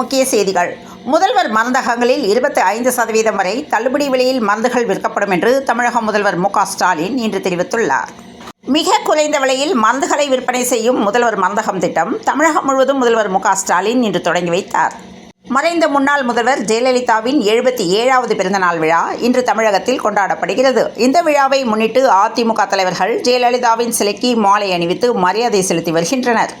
முக்கிய செய்திகள். முதல்வர் மருந்தகங்களில் இருபத்தி ஐந்து சதவீதம் வரை தள்ளுபடி விலையில் மருந்துகள் விற்கப்படும் என்று தமிழக முதல்வர் மு ஸ்டாலின் இன்று தெரிவித்துள்ளார். மிக குறைந்த விலையில் மருந்துகளை விற்பனை செய்யும் முதல்வர் மருந்தகம் திட்டம் தமிழகம் முழுவதும் முதல்வர் மு ஸ்டாலின் இன்று தொடங்கி வைத்தார். மறைந்த முன்னாள் முதல்வர் ஜெயலலிதாவின் எழுபத்தி ஏழாவது பிறந்தநாள் விழா இன்று தமிழகத்தில் கொண்டாடப்படுகிறது. இந்த விழாவை முன்னிட்டு அதிமுக தலைவர்கள் ஜெயலலிதாவின் சிலைக்கு மாலை அணிவித்து மரியாதை செலுத்தி வருகின்றனர்.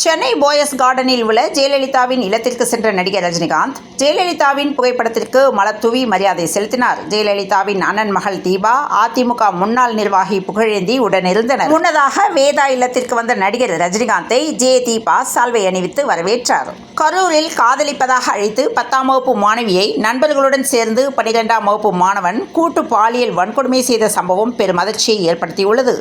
சென்னை போயஸ் கார்டனில் உள்ள ஜெயலலிதாவின் இல்லத்திற்கு சென்ற நடிகர் ரஜினிகாந்த் ஜெயலலிதாவின் புகைப்படத்திற்கு மலத்தூவி மரியாதை செலுத்தினார். ஜெயலலிதாவின் அண்ணன் மகள் தீபா அதிமுக முன்னாள் நிர்வாகி புகழேந்தி உடனிருந்தனர். முன்னதாக வேதா இல்லத்திற்கு வந்த நடிகர் ரஜினிகாந்தை ஜே தீபா சால்வை அணிவித்து வரவேற்றார். கரூரில் காதலிப்பதாக அழைத்து பத்தாம் வகுப்பு மாணவியை நண்பர்களுடன் சேர்ந்து பனிரெண்டாம் வகுப்பு மாணவன் கூட்டு பாலியல் வன்கொடுமை செய்த சம்பவம் பெரும் அதிர்ச்சியை ஏற்படுத்தியுள்ளது.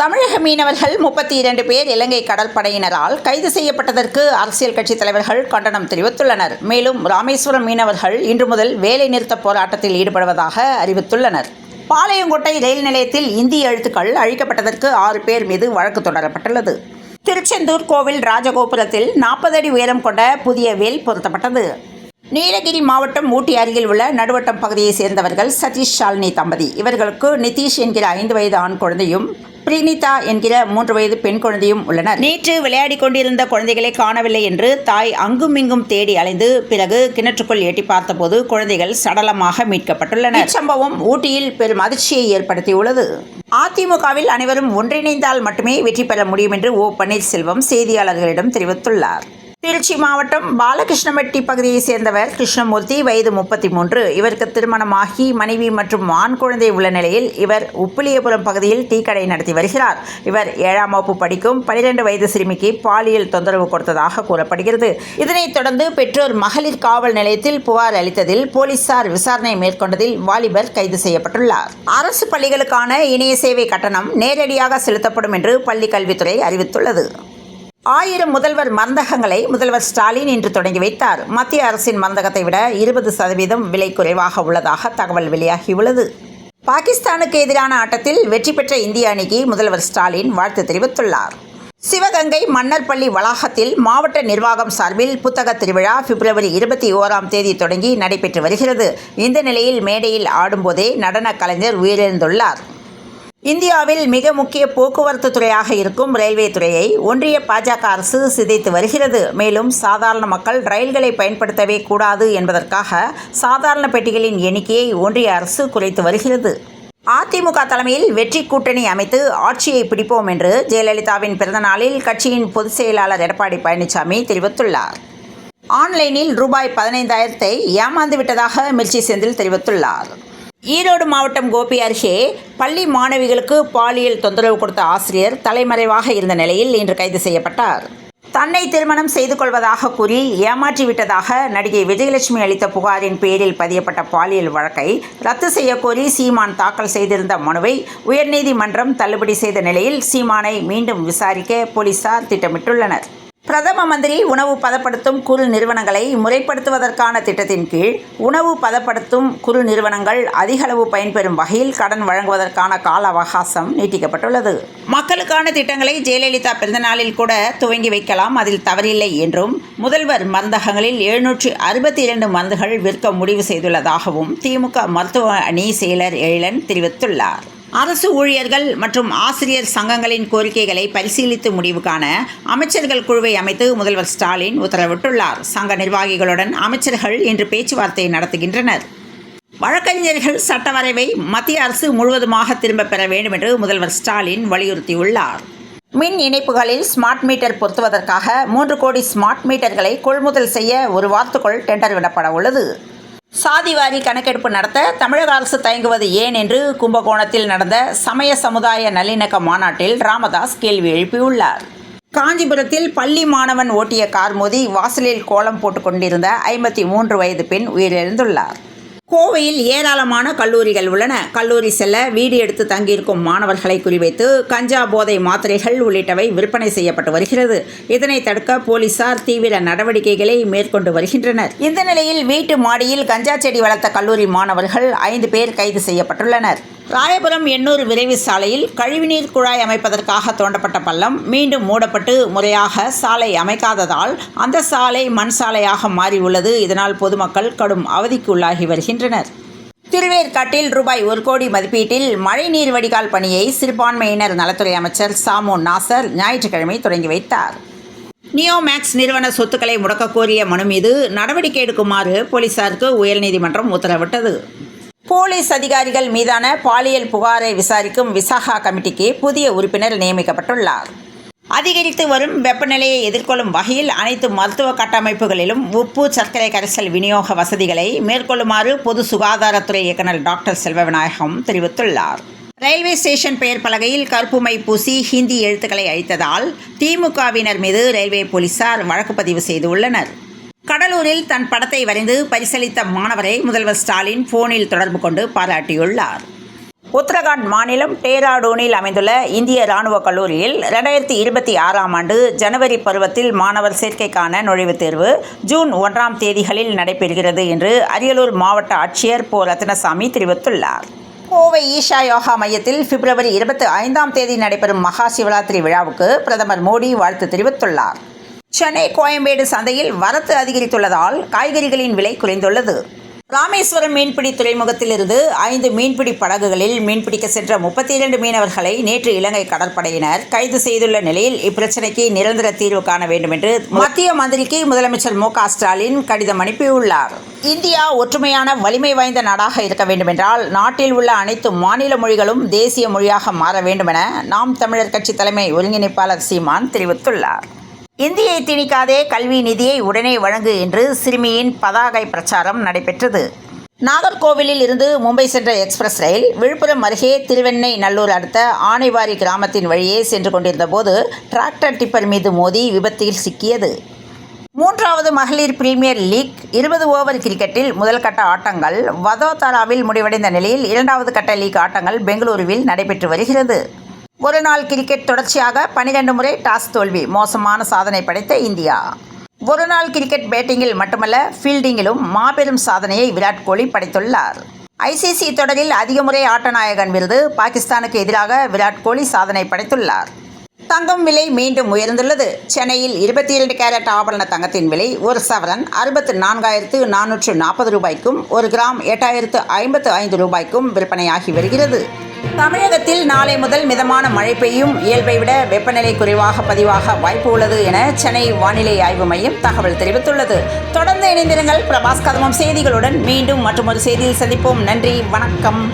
தமிழக மீனவர்கள் முப்பத்தி இரண்டு பேர் இலங்கை கடற்படையினரால் கைது செய்யப்பட்டதற்கு அரசியல் கட்சித் தலைவர்கள் கண்டனம் தெரிவித்துள்ளனர். மேலும் ராமேஸ்வரம் மீனவர்கள் இன்று முதல் வேலை நிறுத்த போராட்டத்தில் ஈடுபடுவதாக அறிவித்துள்ளனர். பாளையங்கோட்டை ரயில் நிலையத்தில் இந்திய எழுத்துக்கள் அழிக்கப்பட்டதற்கு ஆறு பேர் மீது வழக்கு தொடரப்பட்டுள்ளது. திருச்செந்தூர் கோவில் ராஜகோபுரத்தில் நாற்பது அடி உயரம் கொண்ட புதிய வேல் பொருத்தப்பட்டது. நீலகிரி மாவட்டம் ஊட்டி அருகில் உள்ள நடுவட்டம் பகுதியைச் சேர்ந்தவர்கள் சதீஷ் ஷாலினி தம்பதி. இவர்களுக்கு நிதிஷ் என்கிற ஐந்து வயது ஆண் குழந்தையும் பிரினிதா என்கிற மூன்று வயது பெண் குழந்தையும் உள்ளனர். நேற்று விளையாடிக் கொண்டிருந்த குழந்தைகளை காணவில்லை என்று தாய் அங்கும் இங்கும் தேடி அலைந்து பிறகு கிணற்றுக்குள் எட்டி பார்த்தபோது குழந்தைகள் சடலமாக மீட்கப்பட்டுள்ளனர். இச்சம்பவம் ஊட்டியில் பெரும் அதிர்ச்சியை ஏற்படுத்தியுள்ளது. அதிமுகவில் அனைவரும் ஒன்றிணைந்தால் மட்டுமே வெற்றி பெற முடியும் என்று ஓ பன்னீர்செல்வம் செய்தியாளர்களிடம் தெரிவித்துள்ளார். திருச்சி மாவட்டம் பாலகிருஷ்ணமெட்டி பகுதியைச் சேர்ந்தவர் கிருஷ்ணமூர்த்தி. வயது முப்பத்தி மூன்று இவருக்கு திருமணமாகி மனைவி மற்றும் ஆண் குழந்தை உள்ள நிலையில் இவர் உப்பிலியபுரம் பகுதியில் டீ கடை நடத்தி வருகிறார். இவர் ஏழாம் வகுப்பு படிக்கும் பனிரெண்டு வயது சிறுமிக்கு பாலியல் தொந்தரவு கொடுத்ததாக கூறப்படுகிறது. இதனைத் தொடர்ந்து பெற்றோர் மகளிர் காவல் நிலையத்தில் புகார் அளித்ததில் போலீசார் விசாரணை மேற்கொண்டதில் வாலிபர் கைது செய்யப்பட்டுள்ளார். அரசு பள்ளிகளுக்கான இணைய சேவை கட்டணம் நேரடியாக செலுத்தப்படும் என்று பள்ளிக் கல்வித்துறை அறிவித்துள்ளது. ஆயிரம் முதல்வர் மந்தகங்களை முதல்வர் ஸ்டாலின் இன்று தொடங்கி வைத்தார். மத்திய அரசின் மருந்தகத்தை விட இருபது சதவீதம் விலை குறைவாக உள்ளதாக தகவல் வெளியாகியுள்ளது பாகிஸ்தானுக்கு எதிரான ஆட்டத்தில் வெற்றி பெற்ற இந்திய அணிக்கு முதல்வர் ஸ்டாலின் வாழ்த்து தெரிவித்துள்ளார். சிவகங்கை மன்னர் பள்ளி வளாகத்தில் மாவட்ட நிர்வாகம் சார்பில் புத்தக திருவிழா பிப்ரவரி இருபத்தி ஓராம் தேதி தொடங்கி நடைபெற்று வருகிறது. இந்த நிலையில் மேடையில் ஆடும்போதே நடன கலைஞர் உயிரிழந்துள்ளார். இந்தியாவில் மிக முக்கிய போக்குவரத்து துறையாக இருக்கும் ரயில்வே துறையை ஒன்றிய பாஜக அரசு சிதைத்து வருகிறது. மேலும் சாதாரண மக்கள் ரயில்களை பயன்படுத்தவே கூடாது என்பதற்காக சாதாரண பெட்டிகளின் எண்ணிக்கையை ஒன்றிய அரசு குறைத்து வருகிறது. அதிமுக தலைமையில் வெற்றி கூட்டணி அமைத்து ஆட்சியை பிடிப்போம் என்று ஜெயலலிதாவின் பிறந்தநாளில் கட்சியின் பொதுச் செயலாளர் எடப்பாடி பழனிசாமி தெரிவித்துள்ளார். ஆன்லைனில் ரூபாய் பதினைந்தாயிரத்தை ஏமாந்து விட்டதாக மிர்ச்சி செந்தில் தெரிவித்துள்ளார். ஈரோடு மாவட்டம் கோபி அருகே பள்ளி மாணவிகளுக்கு பாலியல் தொந்தரவு கொடுத்த ஆசிரியர் தலைமறைவாக இருந்த நிலையில் இன்று கைது செய்யப்பட்டார். தன்னை திருமணம் செய்து கொள்வதாக கூறி ஏமாற்றிவிட்டதாக நடிகை விஜயலட்சுமி அளித்த புகாரின் பேரில் பதியப்பட்ட பாலியல் வழக்கை ரத்து செய்யக்கோரி சீமான் தாக்கல் செய்திருந்த மனுவை உயர்நீதிமன்றம் தள்ளுபடி செய்த நிலையில் சீமானை மீண்டும் விசாரிக்க போலீசார் திட்டமிட்டுள்ளனர். பிரதம மந்திரி உணவு பதப்படுத்தும் குறு நிறுவனங்களை முறைப்படுத்துவதற்கான திட்டத்தின் கீழ் உணவு பதப்படுத்தும் குறு நிறுவனங்கள் அதிகளவு பயன்பெறும் வகையில் கடன் வழங்குவதற்கான கால அவகாசம் நீட்டிக்கப்பட்டுள்ளது. மக்களுக்கான திட்டங்களை ஜெயலலிதா பிறந்தநாளில் கூட துவங்கி வைக்கலாம் அதில் தவறில்லை என்றும் முதல்வர் மருந்தகங்களில் எழுநூற்று அறுபத்தி இரண்டு மருந்துகள் விற்க முடிவு செய்துள்ளதாகவும் திமுக மருத்துவ அணி செயலர் எழிலன் தெரிவித்துள்ளார். அரசு ஊழியர்கள் மற்றும் ஆசிரியர் சங்கங்களின் கோரிக்கைகளை பரிசீலித்து முடிவு காண அமைச்சர்கள் குழுவை அமைத்து முதல்வர் ஸ்டாலின் உத்தரவிட்டுள்ளார். சங்க நிர்வாகிகளுடன் அமைச்சர்கள் இன்று பேச்சுவார்த்தை நடத்துகின்றனர். வழக்கறிஞர்கள் சட்டவரைவை மத்திய அரசு முழுவதுமாக திரும்பப் பெற வேண்டும் என்று முதல்வர் ஸ்டாலின் வலியுறுத்தியுள்ளார். மின் இணைப்புகளில் ஸ்மார்ட் மீட்டர் பொருத்துவதற்காக மூன்று கோடி ஸ்மார்ட் மீட்டர்களை கொள்முதல் செய்ய ஒரு வாரத்துக்குள் டெண்டர் விடப்பட உள்ளது. சாதிவாரி கணக்கெடுப்பு நடத்த தமிழக அரசு தயங்குவது ஏன் என்று கும்பகோணத்தில் நடந்த சமய சமுதாய நல்லிணக்க மாநாட்டில் ராமதாஸ் கேள்வி எழுப்பியுள்ளார். காஞ்சிபுரத்தில் பள்ளி மாணவன் ஓட்டிய கார் மோதி வாசலில் கோலம் போட்டுக் கொண்டிருந்த ஐம்பத்தி மூன்று வயது பெண் உயிரிழந்துள்ளார். கோவையில் ஏராளமான கல்லூரிகள் உள்ளன. கல்லூரி செல்ல வீடு எடுத்து தங்கியிருக்கும் மாணவர்களை குறிவைத்து கஞ்சா போதை மாத்திரைகள் உள்ளிட்டவை விற்பனை செய்யப்பட்டு வருகிறது. இதனை தடுக்க போலீசார் தீவிர நடவடிக்கைகளை மேற்கொண்டு வருகின்றனர். இந்த நிலையில் வீட்டு மாடியில் கஞ்சா செடி வளர்த்த கல்லூரி மாணவர்கள் ஐந்து பேர் கைது செய்யப்பட்டுள்ளனர். ராயபுரம் எண்ணூர் விரைவு சாலையில் கழிவுநீர் குழாய் அமைப்பதற்காக தோண்டப்பட்ட பள்ளம் மீண்டும் மூடப்பட்டு முறையாக சாலை அமைக்காததால் அந்த சாலை மண் சாலையாக மாறியுள்ளது இதனால் பொதுமக்கள் கடும் அவதிக்கு உள்ளாகி வருகின்றனர். திருவேற்காட்டில் ரூபாய் ஒரு கோடி மதிப்பீட்டில் மழைநீர் வடிகால் பணியை சிறுபான்மையினர் நலத்துறை அமைச்சர் சாமு நாசர் ஞாயிற்றுக்கிழமை தொடங்கி வைத்தார். நியோமேக்ஸ் நிறுவன சொத்துக்களை முடக்கக்கோரிய மனு மீது நடவடிக்கை எடுக்குமாறு போலீசாருக்கு உயர்நீதிமன்றம் உத்தரவிட்டது. போலீஸ் அதிகாரிகள் மீதான பாலியல் புகாரை விசாரிக்கும் விசாகா கமிட்டிக்கு புதிய உறுப்பினர் நியமிக்கப்பட்டுள்ளார். அதிகரித்து வரும் வெப்பநிலையை எதிர்கொள்ளும் வகையில் அனைத்து மருத்துவ கட்டமைப்புகளிலும் உப்பு சர்க்கரை கரைசல் விநியோக வசதிகளை மேற்கொள்ளுமாறு பொது சுகாதாரத்துறை இயக்குநர் டாக்டர் செல்வவிநாயகம் தெரிவித்துள்ளார். ரயில்வே ஸ்டேஷன் பெயர் பலகையில் கருப்புமை பூசி ஹிந்தி எழுத்துக்களை அழித்ததால் திமுகவினர் மீது ரயில்வே போலீசார் வழக்கு பதிவு செய்துள்ளனர். கடலூரில் தன் படத்தை வரைந்து பரிசளித்த மாணவரை முதல்வர் ஸ்டாலின் போனில் தொடர்பு கொண்டு பாராட்டியுள்ளார். உத்தரகாண்ட் மாநிலம் டேராடூனில் அமைந்துள்ள இந்திய ராணுவ கல்லூரியில் ரெண்டாயிரத்தி இருபத்தி ஆறாம் ஆண்டு ஜனவரி பருவத்தில் மாணவர் சேர்க்கைக்கான நுழைவுத் தேர்வு ஜூன் ஒன்றாம் தேதிகளில் நடைபெறுகிறது என்று அரியலூர் மாவட்ட ஆட்சியர் போ. ரத்னசாமி தெரிவித்துள்ளார். கோவை ஈஷா யோகா மையத்தில் பிப்ரவரி இருபத்தி ஐந்தாம் தேதி நடைபெறும் மகா சிவராத்திரி விழாவுக்கு பிரதமர் மோடி வாழ்த்து தெரிவித்துள்ளார். சென்னை கோயம்பேடு சந்தையில் வரத்து அதிகரித்துள்ளதால் காய்கறிகளின் விலை குறைந்துள்ளது. ராமேஸ்வரம் மீன்பிடி துறைமுகத்திலிருந்து ஐந்து மீன்பிடி படகுகளில் மீன்பிடிக்க சென்ற முப்பத்தி இரண்டு மீனவர்களை நேற்று இலங்கை கடற்படையினர் கைது செய்துள்ள நிலையில் இப்பிரச்சினைக்கு நிரந்தர தீர்வு காண வேண்டும் என்று மத்திய மந்திரிக்கு முதலமைச்சர் மு க ஸ்டாலின் கடிதம் அனுப்பியுள்ளார். இந்தியா ஒற்றுமையான வலிமை வாய்ந்த நாடாக இருக்க வேண்டுமென்றால் நாட்டில் உள்ள அனைத்து மாநில மொழிகளும் தேசிய மொழியாக மாற வேண்டுமென நாம் தமிழர் கட்சி தலைமை ஒருங்கிணைப்பாளர் சீமான் தெரிவித்துள்ளார். இந்தியை திணிக்காதே கல்வி நிதியை உடனே வழங்கு என்று சிறுமியின் பதாகை பிரச்சாரம் நடைபெற்றது. நாகர்கோவிலில் இருந்து மும்பை சென்ற எக்ஸ்பிரஸ் ரயில் விழுப்புரம் அருகே திருவெண்ணை நல்லூர் அடுத்த ஆனைவாரி கிராமத்தின் வழியே சென்று கொண்டிருந்த போது டிராக்டர் டிப்பர் மீது மோதி விபத்தில் சிக்கியது. மூன்றாவது மகளிர் பிரீமியர் லீக் இருபது ஓவர் கிரிக்கெட்டில் முதல் கட்ட ஆட்டங்கள் வதோதராவில் முடிவடைந்த நிலையில் இரண்டாவது கட்ட லீக் ஆட்டங்கள் பெங்களூருவில் நடைபெற்று வருகிறது. ஒரு நாள் கிரிக்கெட் தொடர்ச்சியாக பனிரெண்டு முறை டாஸ் தோல்வி. மோசமான சாதனை படைத்த இந்தியா. ஒரு நாள் கிரிக்கெட் பேட்டிங்கில் மட்டுமல்ல ஃபீல்டிங்கிலும் மாபெரும் சாதனையை விராட் கோலி படைத்துள்ளார். ஐசிசி தொடரில் அதிக முறை ஆட்டநாயகன் விருது பாகிஸ்தானுக்கு எதிராக விராட் கோலி சாதனை படைத்துள்ளார். தங்கம் விலை மீண்டும் உயர்ந்துள்ளது. சென்னையில் இருபத்தி இரண்டு கேரட் ஆபரண தங்கத்தின் விலை ஒரு சவரன் அறுபத்து நான்காயிரத்து நானூற்று நாற்பது ரூபாய்க்கும் ஒரு கிராம் எட்டாயிரத்து ஐம்பத்து ஐந்து ரூபாய்க்கும் விற்பனையாகி வருகிறது. தமிழகத்தில் நாளை முதல் மிதமான மழை பெய்யும். இயல்பை விட வெப்பநிலை குறைவாக பதிவாக வாய்ப்பு உள்ளது என சென்னை வானிலை ஆய்வு மையம் தகவல் தெரிவித்துள்ளது. தொடர்ந்து இணைந்திருங்கள் பிரபாஸ் கதமம் செய்திகளுடன். மீண்டும் மற்றொரு செய்தியில் சந்திப்போம். நன்றி. வணக்கம்.